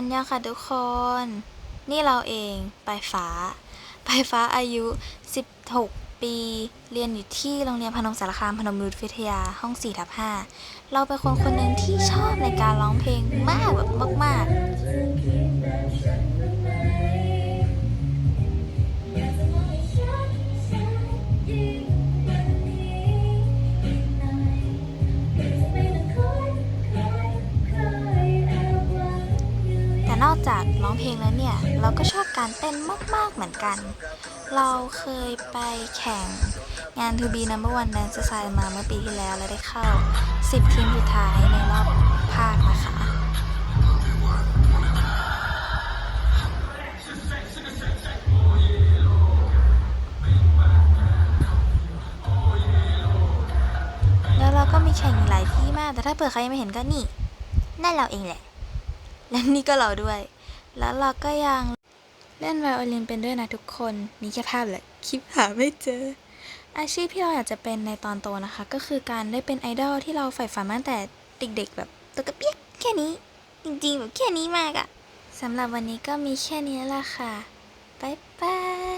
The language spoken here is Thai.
ันยองค่ะทุกคน นี่เราเองปลายฟ้าปลายฟ้าอายุ 16 ปี เรียนอยู่ที่โรงเรียนพนมสารคามพนมรุตวิทยาห้อง4ทับ5เราเป็นคนคนหนึ่งที่ชอบในการร้องเพลงมากแบบมาก นอกจากร้องเพลงแล้วเนี่ย เราก็ชอบการเต้นมาก ๆ เหมือนกัน เราเคยไปแข่งงาน To Be Number One Dance Society มาเมื่อปีที่แล้ว และได้เข้า 10 ทีมสุดท้ายในรอบภาคนะคะแล้วเราก็มีแข่งหลายที่มาก แต่ถ้าเผื่อใครไม่เห็นก็นี่นั่นเราเองแหละ และนี่ก็เราด้วย แล้วเราก็ยังเล่นไวโอลินเป็นด้วยนะทุกคนนี่แค่ภาพแหละคลิปหาไม่เจอ อาชีพที่เราอยากจะเป็นในตอนโตนะคะ ก็คือการได้เป็นไอดอลที่เราใฝ่ฝันมาตั้งแต่เด็กๆ แบบตัวกระเปียกแค่นี้ จริงๆแบบแค่นี้มากอะสำหรับวันนี้ก็มีแค่นี้ละค่ะบ๊ายบาย